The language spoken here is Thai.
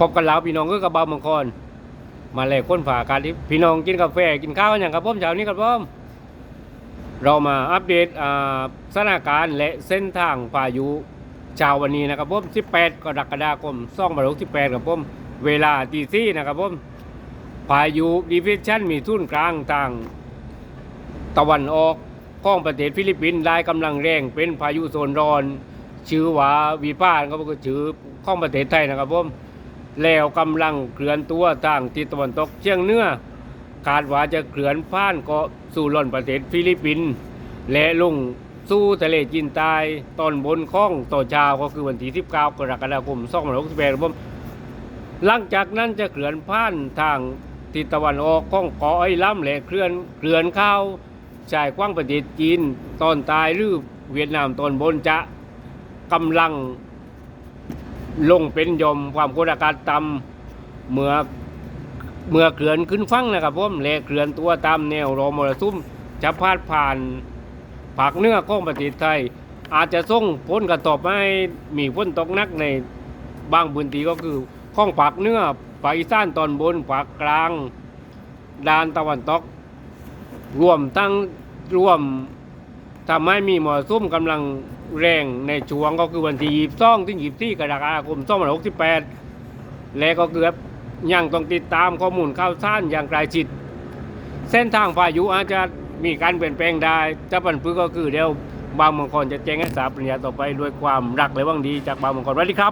พบกันแล้วพี่น้องก็กระเบามังกรมาแลกค้นฝ่าการที่พี่น้องกินกาแฟกินข้าวอย่างกับผมเช้านี้ครับผมเรามาอัปเดตอ่าสถานการณ์และเส้นทางพายุเช้าวันนี้นะครับผม 18 กรกฎาคม2568ครับผมเวลาตีสี่นะครับผมพายุดีฟิชันมีทุ่นกลางทาง ตะวันออกของประเทศฟิลิปปินส์ได้กำลังแรงเป็นพายุโซนร้อน ชื่อว่าวีป้านก็คือชื่อของประเทศไทยนะครับผม แล้วกำลังเคลื่อนตัวทางทิศตะวันตกเฉียงเหนือคาดว่าจะเคลื่อนผ่านเกาะสู่ล่อนประเทศฟิลิปปินส์และลงสู่ทะเลจีนใต้ตอนบนของต่อเช้าก็คือวันที่ 19 กรกฎาคม2568ครับผมหลังจากนั้นจะเคลื่อนผ่านทางทิศตะวันออกของเกาะไอ้ล้ำและเคลื่อนเคลื่อนเข้าชายกว้างประเทศจีนตอนใตายหรือเวียดนามตอนบนจะกำลัง ลงเป็นยมความกดอากาศต่ำเมื่อเมื่อเคลื่อนขึ้นฟังนะครับผมแลเคลื่อนตัวตามแนวรอมรสุมจะพาดผ่านภาคเนื้อของประเทศไทย อาจจะส่งผลกระทบให้มีฝนตกหนักในบางพื้นที่ก็คือข้องภาคเนื้อภาคอีสานตอนบนภาคกลางด้านตะวันตกรวมทั้งรวมทำให้มีหมอซุ่มกำลัง แรงในช่วงก็คือวันที่ยีบซ่องถึงยีบที่กรกฎาคมสองพันหกสิบแปดและก็เกือบยังต้องติดตามข้อมูลข่าวสารอย่างใกล้ชิด เส้นทางพายุอาจจะมีการเปลี่ยนแปลงได้จะปันพื้ก็คือเดี๋ยวบางมังกรจะแจ้งให้ทราบปริญญาต่อไปด้วยความรักและหวังดีจากบางมังกรสวัสดีครับ